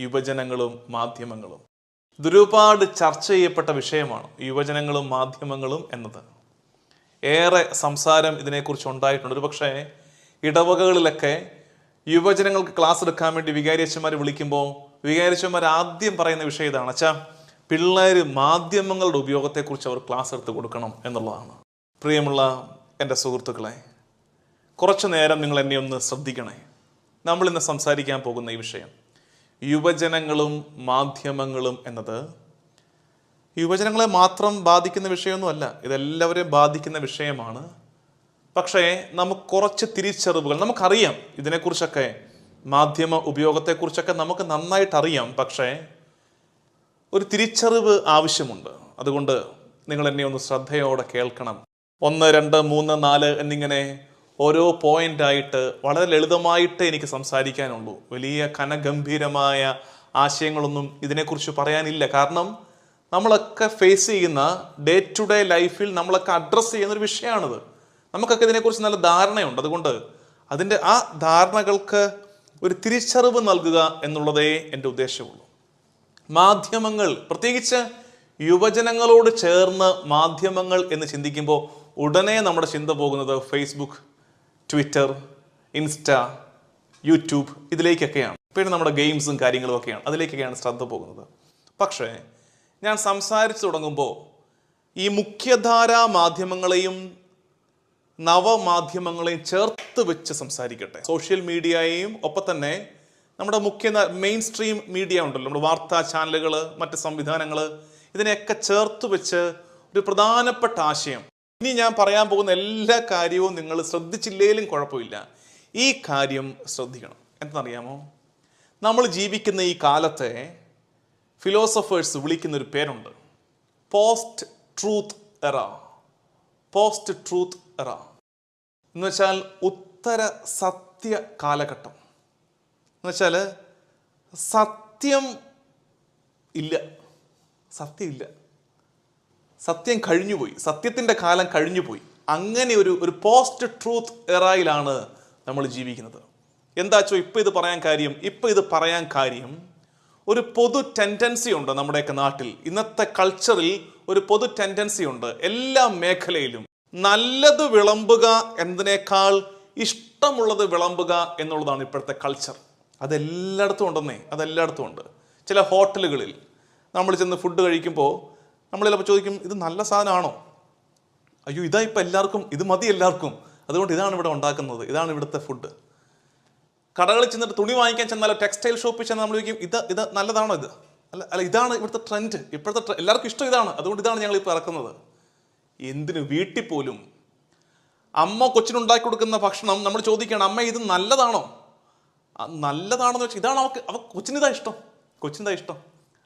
യുവജനങ്ങളും മാധ്യമങ്ങളും. ഇതൊരുപാട് ചർച്ച ചെയ്യപ്പെട്ട വിഷയമാണ്. യുവജനങ്ങളും മാധ്യമങ്ങളും എന്നത്. ഏറെ സംസാരം ഇതിനെക്കുറിച്ച് ഉണ്ടായിട്ടുണ്ട്. ഒരു പക്ഷേ ഇടവകകളിലൊക്കെ യുവജനങ്ങൾക്ക് ക്ലാസ് എടുക്കാൻ വേണ്ടി വികാരിയച്ഛന്മാർ വിളിക്കുമ്പോൾ വികാരിയച്ഛന്മാർ ആദ്യം പറയുന്ന വിഷയം ഇതാണ്. അച്ഛാ പിള്ളേർ മാധ്യമങ്ങളുടെ ഉപയോഗത്തെക്കുറിച്ച് അവർ ക്ലാസ് എടുത്ത് കൊടുക്കണം എന്നുള്ളതാണ്. പ്രിയമുള്ള എന്റെ സുഹൃത്തുക്കളെ കുറച്ചു നേരം നിങ്ങൾ എന്നെ ഒന്ന് ശ്രദ്ധിക്കണേ. നമ്മൾ ഇന്ന് സംസാരിക്കാൻ പോകുന്ന ഈ വിഷയം യുവജനങ്ങളും മാധ്യമങ്ങളും എന്നത് യുവജനങ്ങളെ മാത്രം ബാധിക്കുന്ന വിഷയമൊന്നുമല്ല ഇതെല്ലാവരെയും ബാധിക്കുന്ന വിഷയമാണ്. പക്ഷേ നമുക്ക് കുറച്ച് തിരിച്ചറിവുകൾ നമുക്കറിയാം ഇതിനെക്കുറിച്ചൊക്കെ മാധ്യമ ഉപയോഗത്തെക്കുറിച്ചൊക്കെ നമുക്ക് നന്നായിട്ടറിയാം. പക്ഷേ ഒരു തിരിച്ചറിവ് ആവശ്യമുണ്ട്. അതുകൊണ്ട് നിങ്ങൾ എന്നെ ഒന്ന് ശ്രദ്ധയോടെ കേൾക്കണം. ഒന്ന് രണ്ട് മൂന്ന് നാല് എന്നിങ്ങനെ ഓരോ പോയിന്റ് ആയിട്ട് വളരെ ലളിതമായിട്ട് എനിക്ക് സംസാരിക്കാനുള്ളൂ. വലിയ കനഗംഭീരമായ ആശയങ്ങളൊന്നും ഇതിനെക്കുറിച്ച് പറയാനില്ല. കാരണം നമ്മളൊക്കെ ഫേസ് ചെയ്യുന്ന ഡേ ടു ഡേ ലൈഫിൽ നമ്മളൊക്കെ അഡ്രസ്സ് ചെയ്യുന്ന ഒരു വിഷയമാണിത്. നമുക്കൊക്കെ ഇതിനെക്കുറിച്ച് നല്ല ധാരണയുണ്ട്. അതുകൊണ്ട് അതിന്റെ ആ ധാരണകൾക്ക് ഒരു തിരിച്ചറിവ് നൽകുക എന്നുള്ളതേ എന്റെ ഉദ്ദേശമുള്ളൂ. മാധ്യമങ്ങൾ പ്രത്യേകിച്ച് യുവജനങ്ങളോട് ചേർന്ന് മാധ്യമങ്ങൾ എന്ന് ചിന്തിക്കുമ്പോൾ ഉടനെ നമ്മുടെ ചിന്ത പോകുന്നത് ഫേസ്ബുക്ക് ട്വിറ്റർ ഇൻസ്റ്റ യൂട്യൂബ് ഇതിലേക്കൊക്കെയാണ്. പിന്നെ നമ്മുടെ ഗെയിംസും കാര്യങ്ങളും ഒക്കെയാണ്. അതിലേക്കൊക്കെയാണ് ശ്രദ്ധ പോകുന്നത്. പക്ഷേ ഞാൻ സംസാരിച്ചു തുടങ്ങുമ്പോൾ ഈ മുഖ്യധാരാ മാധ്യമങ്ങളെയും നവമാധ്യമങ്ങളെയും ചേർത്ത് വെച്ച് സംസാരിക്കട്ടെ. സോഷ്യൽ മീഡിയയെയും ഒപ്പം തന്നെ നമ്മുടെ മുഖ്യ മെയിൻ സ്ട്രീം മീഡിയ ഉണ്ടല്ലോ. നമ്മുടെ വാർത്താ ചാനലുകൾ മറ്റ് സംവിധാനങ്ങൾ ഇതിനെയൊക്കെ ചേർത്ത് വെച്ച് ഒരു പ്രധാനപ്പെട്ട ആശയം. ഇനി ഞാൻ പറയാൻ പോകുന്ന എല്ലാ കാര്യവും നിങ്ങൾ ശ്രദ്ധിച്ചില്ലേലും കുഴപ്പമില്ല. ഈ കാര്യം ശ്രദ്ധിക്കണം. എന്താണെന്നറിയാമോ നമ്മൾ ജീവിക്കുന്ന ഈ കാലത്തെ ഫിലോസഫേഴ്സ് വിളിക്കുന്ന ഒരു പേരുണ്ട്. Post truth era post truth era എന്ന് വെച്ചാൽ ഉത്തര സത്യ കാലഘട്ടം. എന്ന് വെച്ചാൽ സത്യം ഇല്ല. സത്യമില്ല. സത്യം കഴിഞ്ഞുപോയി. സത്യത്തിന്റെ കാലം കഴിഞ്ഞുപോയി. അങ്ങനെ ഒരു ഒരു പോസ്റ്റ് ട്രൂത്ത് എറായിലാണ് നമ്മൾ ജീവിക്കുന്നത്. എന്താച്ചോ ഇപ്പം ഇത് പറയാൻ കാര്യം? ഇപ്പം ഇത് പറയാൻ കാര്യം ഒരു പൊതു ടെൻഡൻസി ഉണ്ട് നമ്മുടെയൊക്കെ നാട്ടിൽ. ഇന്നത്തെ കൾച്ചറിൽ ഒരു പൊതു ടെൻഡൻസി ഉണ്ട്. എല്ലാ മേഖലയിലും. നല്ലത് വിളമ്പുക എന്നതിനേക്കാൾ ഇഷ്ടമുള്ളത് വിളമ്പുക എന്നുള്ളതാണ് ഇപ്പോഴത്തെ കൾച്ചർ അതെല്ലായിടത്തും ഉണ്ടെന്നേ അതെല്ലായിടത്തും ഉണ്ട്. ചില ഹോട്ടലുകളിൽ നമ്മൾ ചെന്ന് ഫുഡ് കഴിക്കുമ്പോൾ നമ്മൾ ചിലപ്പോൾ ചോദിക്കും ഇത് നല്ല സാധനമാണോ? അയ്യോ ഇതാ ഇപ്പം എല്ലാവർക്കും ഇത് മതി എല്ലാവർക്കും. അതുകൊണ്ട് ഇതാണ് ഇവിടെ ഉണ്ടാക്കുന്നത് ഇതാണ് ഇവിടുത്തെ ഫുഡ് കടകളിൽ ചെന്നിട്ട് തുണി വാങ്ങിക്കാൻ ചെന്നാലോ ടെക്സ്റ്റൈൽ ഷോപ്പിൽ ചെന്നാൽ നമ്മൾ ചോദിക്കും ഇത് ഇത് നല്ലതാണോ ഇത്? അല്ല അല്ല ഇതാണ് ഇവിടുത്തെ ട്രെൻഡ് ഇപ്പോഴത്തെ എല്ലാവർക്കും ഇഷ്ടം ഇതാണ്. അതുകൊണ്ട് ഇതാണ് ഞങ്ങൾ ഇപ്പോൾ ഇറക്കുന്നത്. എന്തിനു വീട്ടിൽ പോലും അമ്മ കൊച്ചിനുണ്ടാക്കി കൊടുക്കുന്ന ഭക്ഷണം നമ്മൾ ചോദിക്കണം അമ്മ ഇത് നല്ലതാണോ? നല്ലതാണെന്ന് വെച്ചാൽ ഇതാണ് അവൾക്ക് അവ കൊച്ചിനിതാ ഇഷ്ടം. കൊച്ചിനിതാ ഇഷ്ടം.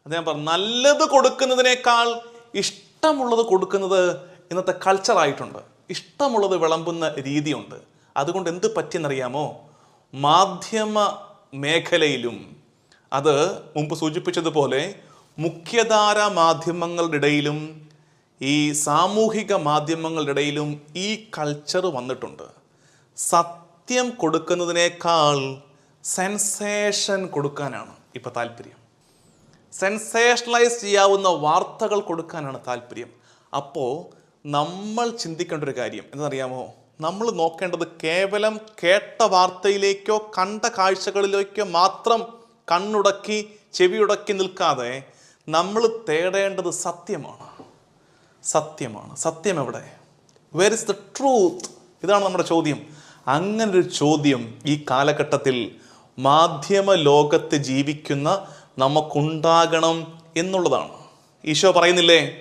അത് ഞാൻ പറഞ്ഞു നല്ലത് കൊടുക്കുന്നതിനേക്കാൾ ഇഷ്ടമുള്ളത് കൊടുക്കുന്നത് ഇന്നത്തെ കൾച്ചറായിട്ടുണ്ട് ഇഷ്ടമുള്ളത് വിളമ്പുന്ന രീതിയുണ്ട്. അതുകൊണ്ട് എന്ത് പറ്റിയെന്നറിയാമോ? മാധ്യമ മേഖലയിലും അത് മുമ്പ് സൂചിപ്പിച്ചതുപോലെ മുഖ്യധാര മാധ്യമങ്ങളുടെ ഇടയിലും ഈ സാമൂഹിക മാധ്യമങ്ങളുടെ ഇടയിലും ഈ കൾച്ചർ വന്നിട്ടുണ്ട്. സത്യം കൊടുക്കുന്നതിനേക്കാൾ സെൻസേഷൻ കൊടുക്കാനാണ് ഇപ്പൊ താല്പര്യം. സെൻസേഷണലൈസ് ചെയ്യാവുന്ന വാർത്തകൾ കൊടുക്കാനാണ് താല്പര്യം. അപ്പോൾ നമ്മൾ ചിന്തിക്കേണ്ട ഒരു കാര്യം എന്താണെന്നറിയാമോ നമ്മൾ നോക്കേണ്ടത് കേവലം കേട്ട വാർത്തയിലേക്കോ കണ്ട കാഴ്ചകളിലേക്കോ മാത്രം കണ്ണുടക്കി ചെവിയുടക്കി നിൽക്കാതെ നമ്മൾ തേടേണ്ടത് സത്യമാണ്. സത്യമാണ്. സത്യം എവിടെ? വേർ ഇസ് ദ ട്രൂത്ത് ഇതാണ് നമ്മുടെ ചോദ്യം. അങ്ങനൊരു ചോദ്യം ഈ കാലഘട്ടത്തിൽ മാധ്യമ ലോകത്ത് ജീവിക്കുന്ന നമുക്കുണ്ടാകണം എന്നുള്ളതാണ്. ഈശോ പറയുന്നില്ലേ?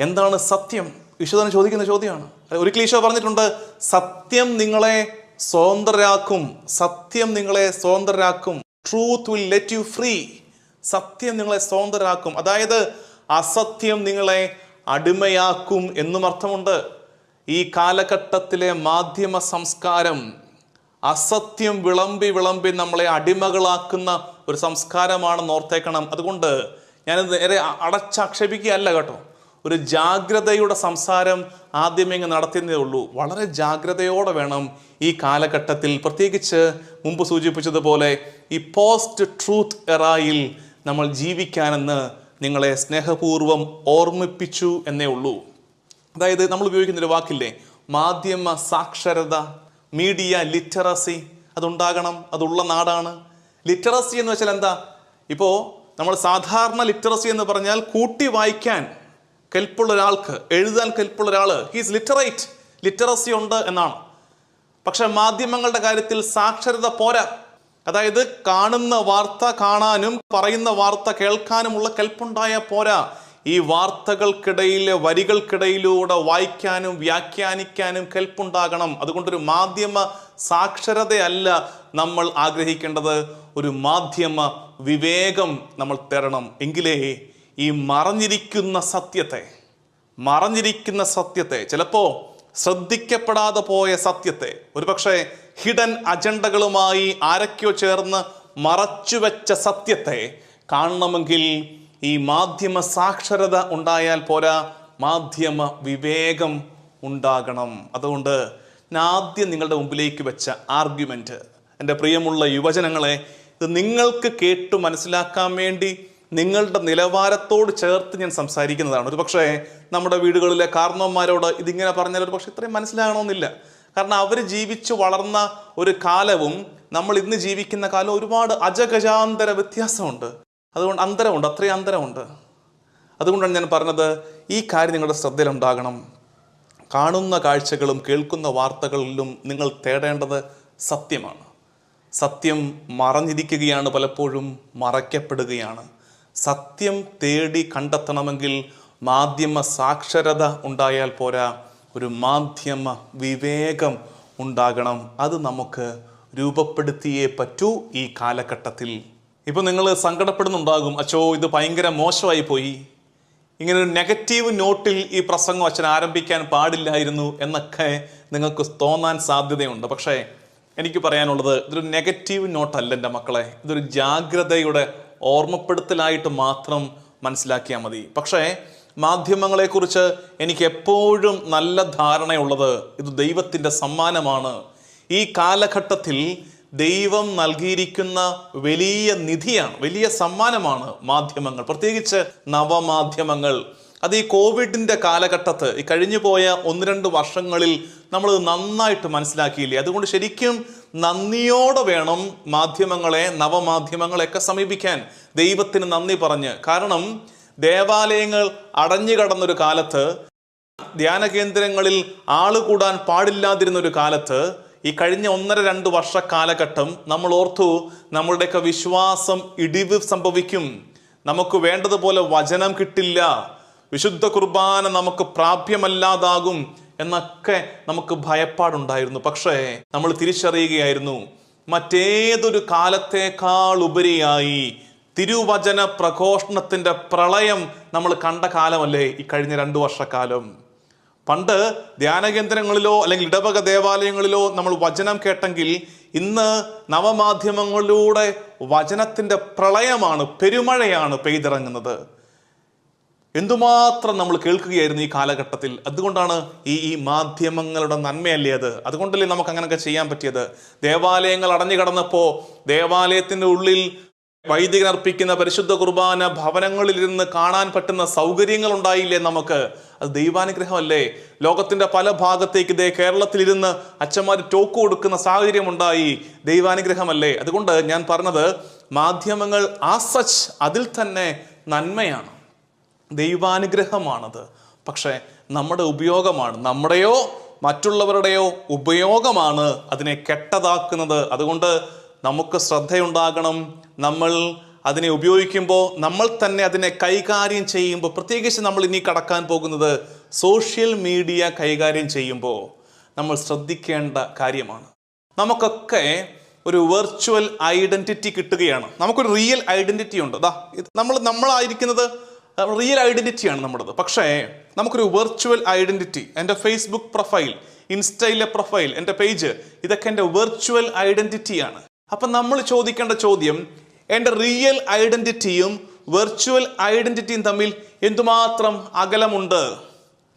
എന്താണ് സത്യം? ഈശോ തന്നെ ചോദിക്കുന്ന ചോദ്യമാണ്. ഒരിക്കലും ഈശോ പറഞ്ഞിട്ടുണ്ട് സത്യം നിങ്ങളെ സ്വതന്ത്രരാക്കും. സത്യം നിങ്ങളെ സ്വതന്ത്രരാക്കും. Truth will let you free സത്യം നിങ്ങളെ സ്വതന്ത്രരാക്കും. അതായത് അസത്യം നിങ്ങളെ അടിമയാക്കും എന്നും അർത്ഥമുണ്ട്. ഈ കാലഘട്ടത്തിലെ മാധ്യമ സംസ്കാരം അസത്യം വിളമ്പി വിളമ്പി നമ്മളെ അടിമകളാക്കുന്ന ഒരു സംസ്കാരമാണെന്ന് ഓർത്തേക്കണം. അതുകൊണ്ട് ഞാൻ നേരെ അടച്ചാക്ഷേപിക്കുകയല്ല കേട്ടോ. ഒരു ജാഗ്രതയുടെ സംസാരം ആദ്യമേ ഇങ്ങ് നടത്തുന്നതേ ഉള്ളൂ. വളരെ ജാഗ്രതയോടെ വേണം ഈ കാലഘട്ടത്തിൽ പ്രത്യേകിച്ച് മുമ്പ് സൂചിപ്പിച്ചതുപോലെ ഈ പോസ്റ്റ് ട്രൂത്ത് എറായിൽ നമ്മൾ ജീവിക്കാനെന്ന് നിങ്ങളെ സ്നേഹപൂർവം ഓർമ്മിപ്പിച്ചു എന്നേ ഉള്ളൂ. അതായത് നമ്മൾ ഉപയോഗിക്കുന്ന ഒരു വാക്കില്ലേ? മാധ്യമ സാക്ഷരത മീഡിയ ലിറ്ററസി അതുണ്ടാകണം അതുള്ള നാടാണ്. ലിറ്ററസി എന്ന് വെച്ചാൽ എന്താ? ഇപ്പോൾ നമ്മൾ സാധാരണ ലിറ്ററസി എന്ന് പറഞ്ഞാൽ കൂട്ടി വായിക്കാൻ കെൽപ്പുള്ള ഒരാൾക്ക് എഴുതാൻ കെൽപ്പുള്ള ഒരാൾ ഹീസ് ലിറ്ററേറ്റ് ലിറ്ററസി ഉണ്ട് എന്നാണ്. പക്ഷേ മാധ്യമങ്ങളുടെ കാര്യത്തിൽ സാക്ഷരത പോരാ. അതായത് കാണുന്ന വാർത്ത കാണാനും പറയുന്ന വാർത്ത കേൾക്കാനുമുള്ള കെൽപ്പുണ്ടായ പോരാ. ഈ വാർത്തകൾക്കിടയിലെ വരികൾക്കിടയിലൂടെ വായിക്കാനും വ്യാഖ്യാനിക്കാനും കെൽപ്പുണ്ടാകണം. അതുകൊണ്ടൊരു മാധ്യമ സാക്ഷരതയല്ല നമ്മൾ ആഗ്രഹിക്കേണ്ടത്. ഒരു മാധ്യമ വിവേകം നമ്മൾ തരണം എങ്കിലേ ഈ മറഞ്ഞിരിക്കുന്ന സത്യത്തെ മറഞ്ഞിരിക്കുന്ന സത്യത്തെ ചിലപ്പോൾ ശ്രദ്ധിക്കപ്പെടാതെ പോയ സത്യത്തെ ഒരുപക്ഷെ ഹിഡൻ അജണ്ടകളുമായി ആരൊക്കെയോ ചേർന്ന് മറച്ചുവെച്ച സത്യത്തെ കാണണമെങ്കിൽ ഈ മാധ്യമ സാക്ഷരത ഉണ്ടായാൽ പോരാ മാധ്യമ വിവേകം ഉണ്ടാകണം. അതുകൊണ്ട് ഞാൻ ആദ്യം നിങ്ങളുടെ മുമ്പിലേക്ക് വെച്ച ആർഗ്യുമെന്റ് എന്റെ പ്രിയമുള്ള യുവജനങ്ങളെ ഇത് നിങ്ങൾക്ക് കേട്ടു മനസ്സിലാക്കാൻ വേണ്ടി നിങ്ങളുടെ നിലവാരത്തോട് ചേർത്ത് ഞാൻ സംസാരിക്കുന്നതാണ്. ഒരു പക്ഷേ നമ്മുടെ വീടുകളിലെ കാരണവന്മാരോട് ഇതിങ്ങനെ പറഞ്ഞാൽ ഒരു പക്ഷേ ഇത്രയും മനസ്സിലാകണമെന്നില്ല. കാരണം അവർ ജീവിച്ചു വളർന്ന ഒരു കാലവും നമ്മൾ ഇന്ന് ജീവിക്കുന്ന കാലം ഒരുപാട് അജഗജാന്തര വ്യത്യാസമുണ്ട്. അതുകൊണ്ട് അന്തരമുണ്ട് അത്രയും അന്തരമുണ്ട്. അതുകൊണ്ടാണ് ഞാൻ പറഞ്ഞത് ഈ കാര്യം നിങ്ങളുടെ ശ്രദ്ധയിലുണ്ടാകണം. കാണുന്ന കാഴ്ചകളും കേൾക്കുന്ന വാർത്തകളിലും നിങ്ങൾ തേടേണ്ടത് സത്യമാണ്. സത്യം മറഞ്ഞിരിക്കുകയാണ് പലപ്പോഴും മറയ്ക്കപ്പെടുകയാണ്. സത്യം തേടി കണ്ടെത്തണമെങ്കിൽ മാധ്യമ സാക്ഷരത ഉണ്ടായാൽ പോരാ ഒരു മാധ്യമ വിവേകം ഉണ്ടാകണം. അത് നമുക്ക് രൂപപ്പെടുത്തിയേ പറ്റൂ ഈ കാലഘട്ടത്തിൽ. ഇപ്പൊ നിങ്ങൾ സങ്കടപ്പെടുന്നുണ്ടാകും. അച്ചോ ഇത് ഭയങ്കര മോശമായി പോയി. ഇങ്ങനെ ഒരു നെഗറ്റീവ് നോട്ടിൽ ഈ പ്രസംഗം അച്ഛൻ ആരംഭിക്കാൻ പാടില്ലായിരുന്നു എന്നൊക്കെ നിങ്ങൾക്ക് തോന്നാൻ സാധ്യതയുണ്ട്. പക്ഷേ എനിക്ക് പറയാനുള്ളത് ഇതൊരു നെഗറ്റീവ് നോട്ടല്ല എന്റെ മക്കളെ. ഇതൊരു ജാഗ്രതയുടെ ഓർമ്മപ്പെടുത്തലായിട്ട് മാത്രം മനസ്സിലാക്കിയാൽ മതി. പക്ഷേ മാധ്യമങ്ങളെക്കുറിച്ച് എനിക്ക് എപ്പോഴും നല്ല ധാരണയുള്ളത് ഇത് ദൈവത്തിന്റെ സമ്മാനമാണ്. ഈ കാലഘട്ടത്തിൽ ദൈവം നൽകിയിരിക്കുന്ന വലിയ നിധിയാണ് വലിയ സമ്മാനമാണ് മാധ്യമങ്ങൾ. പ്രത്യേകിച്ച് നവമാധ്യമങ്ങൾ. അത് ഈ കോവിഡിന്റെ കാലഘട്ടത്ത് ഈ കഴിഞ്ഞു പോയ ഒന്ന് രണ്ട് വർഷങ്ങളിൽ നമ്മൾ നന്നായിട്ട് മനസ്സിലാക്കിയില്ലേ? അതുകൊണ്ട് ശരിക്കും നന്ദിയോടെ വേണം മാധ്യമങ്ങളെ നവമാധ്യമങ്ങളെയൊക്കെ സമീപിക്കാൻ. ദൈവത്തിന് നന്ദി പറഞ്ഞ്. കാരണം ദേവാലയങ്ങൾ അടഞ്ഞു കടന്നൊരു കാലത്ത് ധ്യാന കേന്ദ്രങ്ങളിൽ ആൾ കൂടാൻ പാടില്ലാതിരുന്ന ഒരു കാലത്ത് ഈ കഴിഞ്ഞ ഒന്നര രണ്ട് വർഷ കാലഘട്ടം നമ്മൾ ഓർത്തു നമ്മളുടെയൊക്കെ വിശ്വാസം ഇടിവ് സംഭവിക്കും. നമുക്ക് വേണ്ടതുപോലെ വചനം കിട്ടില്ല. വിശുദ്ധ കുർബാന നമുക്ക് പ്രാപ്യമല്ലാതാകും എന്നൊക്കെ നമുക്ക് ഭയപ്പാടുണ്ടായിരുന്നു. പക്ഷേ നമ്മൾ തിരിച്ചറിയുകയായിരുന്നു. മറ്റേതൊരു കാലത്തേക്കാൾ ഉപരിയായി തിരുവചന പ്രഘോഷണത്തിന്റെ പ്രളയം നമ്മൾ കണ്ട കാലമല്ലേ ഈ കഴിഞ്ഞ രണ്ടു വർഷക്കാലം? പണ്ട് ധ്യാനകേന്ദ്രങ്ങളിലോ അല്ലെങ്കിൽ ഇടവക ദേവാലയങ്ങളിലോ നമ്മൾ വചനം കേട്ടെങ്കിൽ ഇന്ന് നവമാധ്യമങ്ങളിലൂടെ വചനത്തിന്റെ പ്രളയമാണ് പെരുമഴയാണ് പെയ്തിറങ്ങുന്നത്. എന്തുമാത്രം നമ്മൾ കേൾക്കുകയായിരുന്നു ഈ കാലഘട്ടത്തിൽ? അതുകൊണ്ടാണ് ഈ ഈ മാധ്യമങ്ങളുടെ നന്മയല്ലേ അത്? അതുകൊണ്ടല്ലേ നമുക്ക് അങ്ങനെയൊക്കെ ചെയ്യാൻ പറ്റിയത്? ദേവാലയങ്ങൾ അടഞ്ഞു കടന്നപ്പോൾ ദേവാലയത്തിന്റെ ഉള്ളിൽ വൈദികൻ അർപ്പിക്കുന്ന പരിശുദ്ധ കുർബാന ഭവനങ്ങളിൽ ഇരുന്ന് കാണാൻ പറ്റുന്ന സൗകര്യങ്ങൾ ഉണ്ടായില്ലേ നമുക്ക്? അത് ദൈവാനുഗ്രഹമല്ലേ? ലോകത്തിന്റെ പല ഭാഗത്തേക്ക് ഇതേ കേരളത്തിലിരുന്ന് അച്ഛന്മാർ ടോക്ക് കൊടുക്കുന്ന സാഹചര്യം ഉണ്ടായി ദൈവാനുഗ്രഹമല്ലേ? അതുകൊണ്ട് ഞാൻ പറഞ്ഞത് മാധ്യമങ്ങൾ ആ സച്ച് അതിൽ തന്നെ നന്മയാണ്. ദൈവാനുഗ്രഹമാണത്. പക്ഷേ നമ്മുടെ ഉപയോഗമാണ്. നമ്മുടെയോ മറ്റുള്ളവരുടെയോ ഉപയോഗമാണ് അതിനെ കെട്ടതാക്കുന്നത്. അതുകൊണ്ട് നമുക്ക് ശ്രദ്ധയുണ്ടാകണം. നമ്മൾ അതിനെ ഉപയോഗിക്കുമ്പോൾ നമ്മൾ തന്നെ അതിനെ കൈകാര്യം ചെയ്യുമ്പോൾ പ്രത്യേകിച്ച് നമ്മൾ ഇനി കടക്കാൻ പോകുന്നത് സോഷ്യൽ മീഡിയ കൈകാര്യം ചെയ്യുമ്പോൾ നമ്മൾ ശ്രദ്ധിക്കേണ്ട കാര്യമാണ്. നമുക്കൊക്കെ ഒരു വെർച്വൽ ഐഡന്റിറ്റി കിട്ടുകയാണ്. നമുക്കൊരു റിയൽ ഐഡന്റിറ്റി ഉണ്ട്. അതാ നമ്മൾ നമ്മളായിരിക്കുന്നത് റിയൽ ഐഡന്റിറ്റിയാണ് നമ്മുടേത്. പക്ഷേ നമുക്കൊരു വെർച്വൽ ഐഡന്റിറ്റി എന്റെ ഫേസ്ബുക്ക് പ്രൊഫൈൽ ഇൻസ്റ്റയിലെ പ്രൊഫൈൽ എന്റെ പേജ് ഇതൊക്കെ എന്റെ വെർച്വൽ ഐഡന്റിറ്റിയാണ് അപ്പം നമ്മൾ ചോദിക്കേണ്ട ചോദ്യം എന്റെ റിയൽ ഐഡന്റിറ്റിയും വെർച്വൽ ഐഡന്റിറ്റിയും തമ്മിൽ എന്തുമാത്രം അകലമുണ്ട്?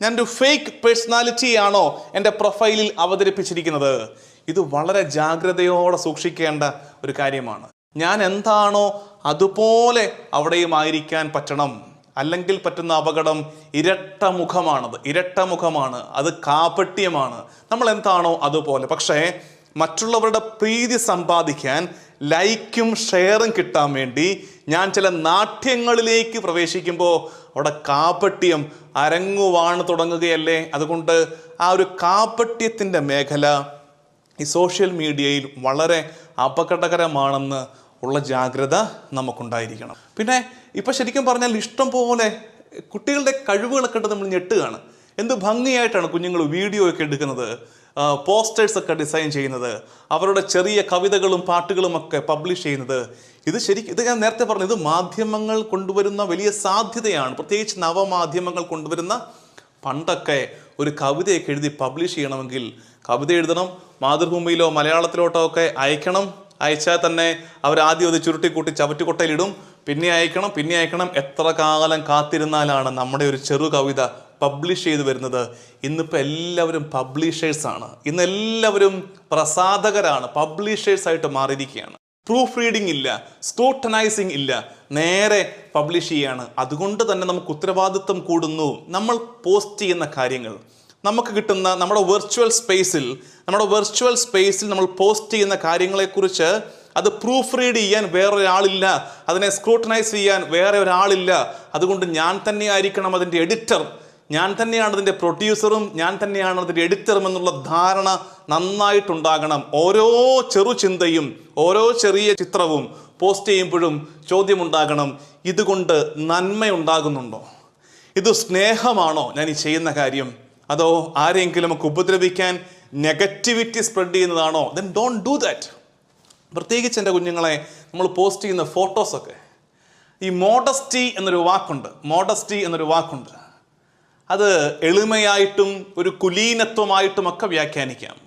ഞാൻ ഒരു ഫേക്ക് പേഴ്സണാലിറ്റി ആണോ എന്റെ പ്രൊഫൈലിൽ അവതരിപ്പിച്ചിരിക്കുന്നത്? ഇത് വളരെ ജാഗ്രതയോടെ സൂക്ഷിക്കേണ്ട ഒരു കാര്യമാണ്. ഞാൻ എന്താണോ അതുപോലെ അവിടെയും ആയിരിക്കാൻ പറ്റണം. അല്ലെങ്കിൽ പറ്റുന്ന അപകടം ഇരട്ട മുഖമാണത്. ഇരട്ട മുഖമാണ്. അത് കാപട്യമാണ്. നമ്മൾ എന്താണോ അതുപോലെ. പക്ഷേ മറ്റുള്ളവരുടെ പ്രീതി സമ്പാദിക്കാൻ ലൈക്കും ഷെയറും കിട്ടാൻ വേണ്ടി ഞാൻ ചില നാട്യങ്ങളിലേക്ക് പ്രവേശിക്കുമ്പോൾ അവിടെ കാപട്യം അരങ്ങുവാണ് തുടങ്ങുകയല്ലേ? അതുകൊണ്ട് ആ ഒരു കാപട്യത്തിന്റെ മേഖല ഈ സോഷ്യൽ മീഡിയയിൽ വളരെ അപകടകരമാണെന്ന് ഉള്ള ജാഗ്രത നമുക്കുണ്ടായിരിക്കണം. പിന്നെ ഇപ്പം ശരിക്കും പറഞ്ഞാൽ ഇഷ്ടം പോലെ കുട്ടികളുടെ കഴിവുകളൊക്കെ നമ്മൾ ഞെട്ടുകയാണ്. എന്ത് ഭംഗിയായിട്ടാണ് കുഞ്ഞുങ്ങൾ വീഡിയോ ഒക്കെ എടുക്കുന്നത്. പോസ്റ്റേഴ്സ് ഒക്കെ ഡിസൈൻ ചെയ്യുന്നത് അവരുടെ ചെറിയ കവിതകളും പാട്ടുകളും ഒക്കെ പബ്ലിഷ് ചെയ്യുന്നത്. ഇത് ശരിക്കും ഇത് ഞാൻ നേരത്തെ പറഞ്ഞു ഇത് മാധ്യമങ്ങൾ കൊണ്ടുവരുന്ന വലിയ സാധ്യതയാണ്. പ്രത്യേകിച്ച് നവമാധ്യമങ്ങൾ കൊണ്ടുവരുന്ന പണ്ടൊക്കെ ഒരു കവിതയൊക്കെ എഴുതി പബ്ലിഷ് ചെയ്യണമെങ്കിൽ കവിത എഴുതണം മാതൃഭൂമിയിലോ മലയാളത്തിലോട്ടോ ഒക്കെ അയക്കണം. അയച്ചാൽ തന്നെ അവർ ആദ്യം അത് ചുരുട്ടിക്കൂട്ടി ചവറ്റുകൊട്ടയിലിടും പിന്നെ അയക്കണം പിന്നെ അയക്കണം. എത്ര കാലം കാത്തിരുന്നാലാണ് നമ്മുടെ ഒരു ചെറു കവിത പബ്ലിഷ് ചെയ്തു വരുന്നത് ഇന്നിപ്പോൾ എല്ലാവരും പബ്ലിഷേഴ്സാണ് ഇന്ന് എല്ലാവരും പ്രസാധകരാണ് പബ്ലിഷേഴ്സ് ആയിട്ട് മാറിയിരിക്കുകയാണ്. പ്രൂഫ് റീഡിംഗ് ഇല്ല സ്ക്രൂട്ടനൈസിങ് ഇല്ല നേരെ പബ്ലിഷ് ചെയ്യാണ്. അതുകൊണ്ട് തന്നെ നമുക്ക് ഉത്തരവാദിത്വം കൂടുന്നു. നമ്മൾ പോസ്റ്റ് ചെയ്യുന്ന കാര്യങ്ങൾ. നമുക്ക് കിട്ടുന്ന നമ്മുടെ വെർച്വൽ സ്പേസിൽ നമ്മുടെ വെർച്വൽ സ്പേസിൽ നമ്മൾ പോസ്റ്റ് ചെയ്യുന്ന കാര്യങ്ങളെക്കുറിച്ച് അത് പ്രൂഫ് റീഡ് ചെയ്യാൻ വേറൊരാളില്ല അതിനെ സ്ക്രൂട്ടനൈസ് ചെയ്യാൻ വേറെ ഒരാളില്ല അതുകൊണ്ട് ഞാൻ തന്നെയായിരിക്കണം അതിന്റെ എഡിറ്റർ ഞാൻ തന്നെയാണ് അതിന്റെ പ്രൊഡ്യൂസറും ഞാൻ തന്നെയാണ് അതിന്റെ എഡിറ്ററും എന്നുള്ള ധാരണ നന്നായിട്ടുണ്ടാകണം. ഓരോ ചെറു ചിന്തയും ഓരോ ചെറിയ ചിത്രവും പോസ്റ്റ് ചെയ്യുമ്പോഴും ചോദ്യമുണ്ടാകണം ഇതുകൊണ്ട് നന്മയുണ്ടാകുന്നുണ്ടോ? ഇത് സ്നേഹമാണോ ഞാൻ ഈ ചെയ്യുന്ന കാര്യം? അതോ ആരെങ്കിലും ഒക്കെ ഉപദ്രവിക്കാൻ നെഗറ്റിവിറ്റി സ്പ്രെഡ് ചെയ്യുന്നതാണോ? ദെൻ ഡോണ്ട് ഡു ദാറ്റ് പ്രത്യേകിച്ച് എന്റെ കുഞ്ഞുങ്ങളെ നമ്മൾ പോസ്റ്റ് ചെയ്യുന്ന ഫോട്ടോസൊക്കെ ഈ മോഡസ്റ്റി എന്നൊരു വാക്കുണ്ട് മോഡസ്റ്റി എന്നൊരു വാക്കുണ്ട്. അത് എളിമയായിട്ടും ഒരു കുലീനത്വമായിട്ടും ഒക്കെ വ്യാഖ്യാനിക്കാം.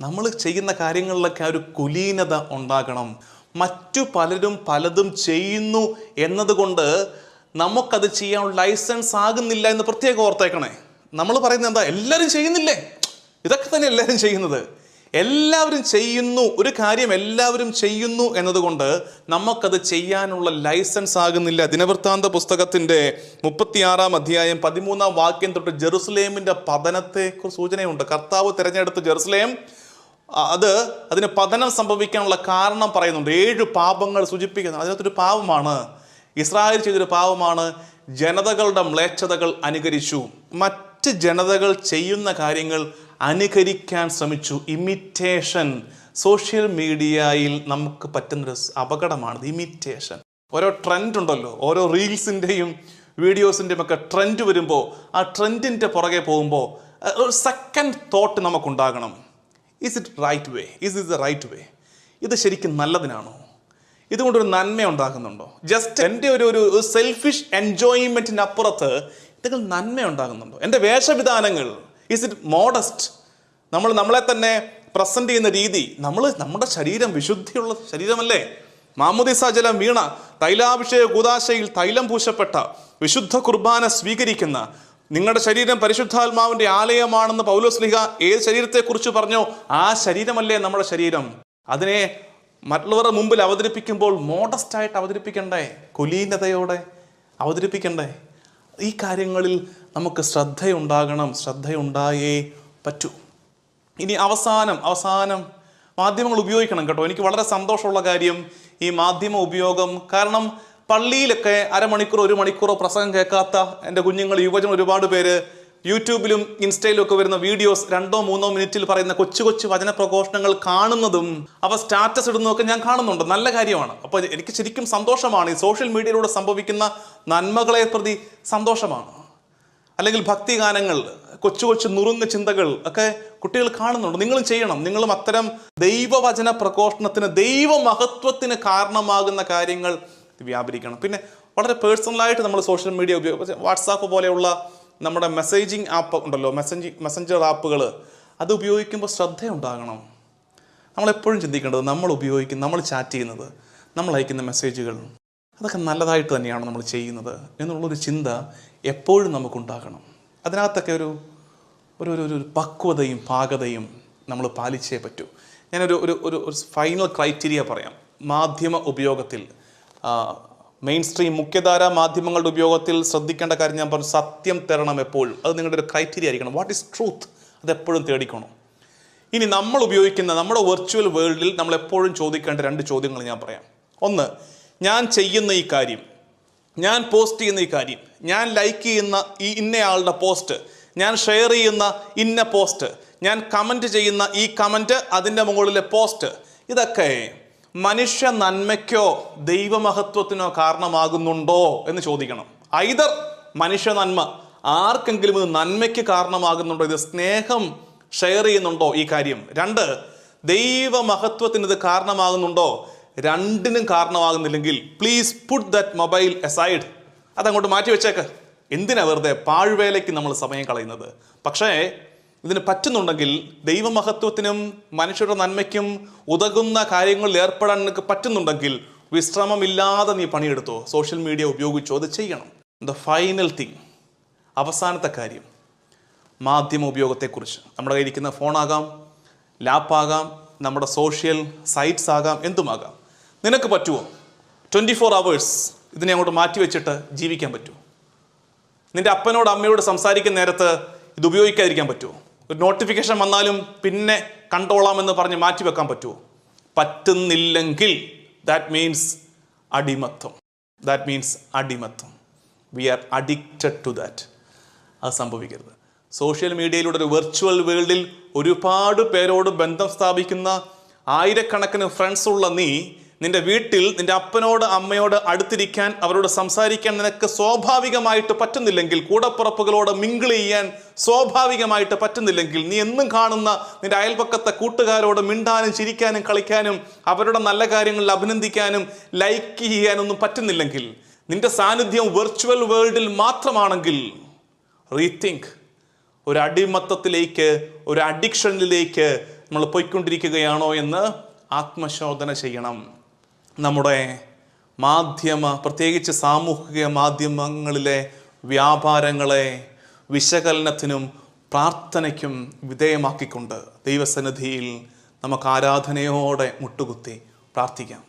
നമ്മൾ ചെയ്യുന്ന കാര്യങ്ങളിലൊക്കെ ഒരു കുലീനത ഉണ്ടാകണം. മറ്റു പലരും പലതും ചെയ്യുന്നു എന്നതുകൊണ്ട് നമുക്കത് ചെയ്യാനുള്ള ലൈസൻസ് ആകുന്നില്ല എന്ന് പ്രത്യേകം ഓർത്തേക്കണേ. നമ്മൾ പറയുന്നത് എന്താ? എല്ലാവരും ചെയ്യുന്നില്ലേ? ഇതൊക്കെ തന്നെ എല്ലാവരും ചെയ്യുന്നത്. എല്ലാവരും ചെയ്യുന്നു ഒരു കാര്യം എല്ലാവരും ചെയ്യുന്നു എന്നതുകൊണ്ട് നമുക്കത് ചെയ്യാനുള്ള ലൈസൻസ് ആകുന്നില്ല. ദിനവൃത്താന്ത പുസ്തകത്തിന്റെ മുപ്പത്തിയാറാം അധ്യായം പതിമൂന്നാം വാക്യം തൊട്ട് ജെറുസലേമിന്റെ പതനത്തെ സൂചനയുണ്ട്. കർത്താവ് തിരഞ്ഞെടുത്ത് ജെറുസലേം അത് അതിന് പതനം സംഭവിക്കാനുള്ള കാരണം പറയുന്നുണ്ട്. ഏഴ് പാപങ്ങൾ സൂചിപ്പിക്കുന്നു. അതിനകത്തൊരു പാപമാണ്. ഇസ്രായേൽ ചെയ്തൊരു പാപമാണ്. ജനതകളുടെ മ്ലേച്ഛതകൾ അനുകരിച്ചു. മറ്റ് ജനതകൾ ചെയ്യുന്ന കാര്യങ്ങൾ അനുകരിക്കാൻ ശ്രമിച്ചു. ഇമിറ്റേഷൻ സോഷ്യൽ മീഡിയയിൽ നമുക്ക് പറ്റുന്നൊരു അപകടമാണ് ഇമിറ്റേഷൻ ഓരോ ട്രെൻഡ് ഉണ്ടല്ലോ. ഓരോ റീൽസിന്റെയും വീഡിയോസിന്റെയും ഒക്കെ ട്രെൻഡ് വരുമ്പോൾ ആ ട്രെൻഡിന്റെ പുറകെ പോകുമ്പോൾ ഒരു സെക്കൻഡ് തോട്ട് നമുക്കുണ്ടാകണം. Is it right way is is the right way ഇത് ശരിക്കും നല്ലതിനാണോ? ഇതുകൊണ്ടൊരു നന്മ ഉണ്ടാകുന്നുണ്ടോ? ജസ്റ്റ് എന്റെ ഒരു ഒരു സെൽഫിഷ് എൻജോയ്മെന്റിനപ്പുറത്ത് ഇതൊക്കെ നന്മ ഉണ്ടാകുന്നുണ്ടോ? എന്റെ വേഷവിധാനങ്ങൾ ഈസ് ഇറ്റ് മോഡസ്റ്റ് നമ്മൾ നമ്മളെ തന്നെ പ്രസന്റ് ചെയ്യുന്ന രീതി നമ്മൾ നമ്മുടെ ശരീരം വിശുദ്ധിയുള്ള ശരീരമല്ലേ? മാമുദിസ ജലം വീണ തൈലാഭിഷേക കൂതാശയിൽ തൈലം പൂശപ്പെട്ട വിശുദ്ധ കുർബാന സ്വീകരിക്കുന്ന നിങ്ങളുടെ ശരീരം പരിശുദ്ധാത്മാവിന്റെ ആലയമാണെന്ന് പൗലോസ്ലിഹ ഏത് ശരീരത്തെക്കുറിച്ച് പറഞ്ഞോ ആ ശരീരമല്ലേ നമ്മുടെ ശരീരം. അതിനെ മറ്റുള്ളവരുടെ മുമ്പിൽ അവതരിപ്പിക്കുമ്പോൾ മോഡസ്റ്റായിട്ട് അവതരിപ്പിക്കണ്ടേ? കുലീനതയോടെ അവതരിപ്പിക്കണ്ടേ? ഈ കാര്യങ്ങളിൽ നമുക്ക് ശ്രദ്ധയുണ്ടാകണം ശ്രദ്ധയുണ്ടായേ പറ്റൂ. ഇനി അവസാനം അവസാനം മാധ്യമങ്ങൾ ഉപയോഗിക്കണം കേട്ടോ. എനിക്ക് വളരെ സന്തോഷമുള്ള കാര്യം ഈ മാധ്യമ ഉപയോഗം. കാരണം പള്ളിയിലൊക്കെ അരമണിക്കൂർ ഒരു മണിക്കൂറോ പ്രസംഗം കേൾക്കാത്ത എന്റെ കുഞ്ഞുങ്ങൾ യുവജനം ഒരുപാട് പേര് യൂട്യൂബിലും ഇൻസ്റ്റയിലും ഒക്കെ വരുന്ന വീഡിയോസ് രണ്ടോ മൂന്നോ മിനിറ്റിൽ പറയുന്ന കൊച്ചു കൊച്ചു വചന പ്രഘോഷണങ്ങൾ കാണുന്നതും അവ സ്റ്റാറ്റസ് ഇടുന്നതൊക്കെ ഞാൻ കാണുന്നുണ്ട്. നല്ല കാര്യമാണ്. അപ്പോൾ എനിക്ക് ശരിക്കും സന്തോഷമാണ് ഈ സോഷ്യൽ മീഡിയയിലൂടെ സംഭവിക്കുന്ന നന്മകളെ പ്രതി സന്തോഷമാണ്. അല്ലെങ്കിൽ ഭക്തിഗാനങ്ങൾ കൊച്ചു കൊച്ചു നുറുങ്ങ് ചിന്തകൾ ഒക്കെ കുട്ടികൾ കാണുന്നുണ്ട്. നിങ്ങളും ചെയ്യണം. നിങ്ങളും അത്തരം ദൈവവചന പ്രഘോഷണത്തിന് ദൈവമഹത്വത്തിന് കാരണമാകുന്ന കാര്യങ്ങൾ വ്യാപരിക്കണം. പിന്നെ വളരെ പേഴ്സണലായിട്ട് നമ്മൾ സോഷ്യൽ മീഡിയ ഉപയോഗിച്ച് വാട്സാപ്പ് പോലെയുള്ള നമ്മുടെ മെസ്സേജിങ് ആപ്പ് ഉണ്ടല്ലോ മെസ്സഞ്ചി മെസ്സഞ്ചർ ആപ്പുകൾ അത് ഉപയോഗിക്കുമ്പോൾ ശ്രദ്ധയുണ്ടാകണം. നമ്മളെപ്പോഴും ചിന്തിക്കേണ്ടത് നമ്മൾ ഉപയോഗിക്കുന്ന നമ്മൾ ചാറ്റ് ചെയ്യുന്നത് നമ്മൾ അയക്കുന്ന മെസ്സേജുകൾ. അതൊക്കെ നല്ലതായിട്ട് തന്നെയാണ് നമ്മൾ ചെയ്യുന്നത് എന്നുള്ളൊരു ചിന്ത എപ്പോഴും നമുക്കുണ്ടാകണം. അതിനകത്തൊക്കെ ഒരു ഒരു ഒരു ഒരു പക്വതയും പാകതയും നമ്മൾ പാലിച്ചേ പറ്റൂ. ഞാനൊരു ഒരു ഒരു ഒരു ഫൈനൽ ക്രൈറ്റീരിയ പറയാം. മാധ്യമ ഉപയോഗത്തിൽ മെയിൻ സ്ട്രീം മുഖ്യധാര മാധ്യമങ്ങളുടെ ഉപയോഗത്തിൽ ശ്രദ്ധിക്കേണ്ട കാര്യം ഞാൻ പറഞ്ഞു സത്യം തരണം എപ്പോഴും. അത് നിങ്ങളുടെ ഒരു ക്രൈറ്റീരിയ ആയിരിക്കണം. വാട്ട് ഈസ് ട്രൂത്ത് അതെപ്പോഴും തേടിക്കണം. ഇനി നമ്മൾ ഉപയോഗിക്കുന്ന നമ്മുടെ വെർച്വൽ വേൾഡിൽ നമ്മൾ എപ്പോഴും ചോദിക്കേണ്ട രണ്ട് ചോദ്യങ്ങൾ ഞാൻ പറയാം. ഒന്ന് ഞാൻ ചെയ്യുന്ന ഈ കാര്യം ഞാൻ പോസ്റ്റ് ചെയ്യുന്ന ഈ കാര്യം ഞാൻ ലൈക്ക് ചെയ്യുന്ന ഈ ഇന്നയാളുടെ പോസ്റ്റ് ഞാൻ ഷെയർ ചെയ്യുന്ന ഇന്ന പോസ്റ്റ് ഞാൻ കമന്റ് ചെയ്യുന്ന ഈ കമന്റ് അതിന്റെ മുകളിലെ പോസ്റ്റ് ഇതൊക്കെ മനുഷ്യ നന്മയ്ക്കോ ദൈവമഹത്വത്തിനോ കാരണമാകുന്നുണ്ടോ എന്ന് ചോദിക്കണം. ഐതർ മനുഷ്യ നന്മ ആർക്കെങ്കിലും ഇത് നന്മയ്ക്ക് കാരണമാകുന്നുണ്ടോ ഇത് സ്നേഹം ഷെയർ ചെയ്യുന്നുണ്ടോ ഈ കാര്യം. രണ്ട് ദൈവമഹത്വത്തിന് ഇത് കാരണമാകുന്നുണ്ടോ? രണ്ടിനും കാരണമാകുന്നില്ലെങ്കിൽ please put that mobile aside അതങ്ങോട്ട് മാറ്റി വെച്ചേക്ക്. എന്തിനാ വെറുതെ പാഴ്വേലയ്ക്ക് നമ്മൾ സമയം കളയുന്നത്? പക്ഷേ ഇതിന് പറ്റുന്നുണ്ടെങ്കിൽ ദൈവമഹത്വത്തിനും മനുഷ്യരുടെ നന്മയ്ക്കും ഉതകുന്ന കാര്യങ്ങളിൽ ഏർപ്പെടാൻ നിനക്ക് പറ്റുന്നുണ്ടെങ്കിൽ വിശ്രമമില്ലാതെ നീ പണിയെടുത്തോ. സോഷ്യൽ മീഡിയ ഉപയോഗിച്ചോ അത് ചെയ്യണം. ദ ഫൈനൽ തിങ് അവസാനത്തെ കാര്യം. മാധ്യമ ഉപയോഗത്തെക്കുറിച്ച്. നമ്മുടെ കയ്യിരിക്കുന്ന ഫോണാകാം ലാപ്പാകാം നമ്മുടെ സോഷ്യൽ സൈറ്റ്സ് ആകാം എന്തുമാകാം? നിനക്ക് പറ്റുമോ ട്വന്റി ഫോർ അവേഴ്സ് ഇതിനെ അങ്ങോട്ട് മാറ്റി വെച്ചിട്ട് ജീവിക്കാൻ പറ്റുമോ നിന്റെ അപ്പനോട് അമ്മയോട് സംസാരിക്കുന്ന നേരത്ത് ഇത് ഉപയോഗിക്കാതിരിക്കാൻ പറ്റുമോ ഒരു നോട്ടിഫിക്കേഷൻ വന്നാലും പിന്നെ കണ്ടോളാമെന്ന് പറഞ്ഞ് മാറ്റി വെക്കാൻ പറ്റുമോ പറ്റുന്നില്ലെങ്കിൽ ദാറ്റ് മീൻസ് അടിമത്വം that means അടിമത്വം we are addicted to that അത് സംഭവിക്കരുത്. സോഷ്യൽ മീഡിയയിലൂടെ ഒരു വെർച്വൽ വേൾഡിൽ ഒരുപാട് പേരോട് ബന്ധം സ്ഥാപിക്കുന്ന ആയിരക്കണക്കിന് ഫ്രണ്ട്സ് ഉള്ള നീ നിന്റെ വീട്ടിൽ നിന്റെ അപ്പനോട് അമ്മയോട് അടുത്തിരിക്കാൻ അവരോട് സംസാരിക്കാൻ നിനക്ക് സ്വാഭാവികമായിട്ട് പറ്റുന്നില്ലെങ്കിൽ കൂടപ്പുറപ്പുകളോട് മിങ്കിൾ ചെയ്യാൻ സ്വാഭാവികമായിട്ട് പറ്റുന്നില്ലെങ്കിൽ നീ എന്നും കാണുന്ന നിന്റെ അയൽപക്കത്തെ കൂട്ടുകാരോട് മിണ്ടാനും ചിരിക്കാനും കളിക്കാനും അവരുടെ നല്ല കാര്യങ്ങളിൽ അഭിനന്ദിക്കാനും ലൈക്ക് ചെയ്യാനൊന്നും പറ്റുന്നില്ലെങ്കിൽ നിന്റെ സാന്നിധ്യം വെർച്വൽ വേൾഡിൽ മാത്രമാണെങ്കിൽ റീതിങ്ക് ഒരു അടിമത്തത്തിലേക്ക് ഒരു അഡിക്ഷനിലേക്ക് നമ്മൾ പോയിക്കൊണ്ടിരിക്കുകയാണോ എന്ന് ആത്മശോധന ചെയ്യണം. നമ്മുടെ മാധ്യമ പ്രത്യേകിച്ച് സാമൂഹിക മാധ്യമങ്ങളിലെ വ്യാപാരങ്ങളെ വിശകലനത്തിനും പ്രാർത്ഥനയ്ക്കും വിധേയമാക്കിക്കൊണ്ട് ദൈവസന്നിധിയിൽ നമുക്ക് ആരാധനയോടെ മുട്ടുകുത്തി പ്രാർത്ഥിക്കാം.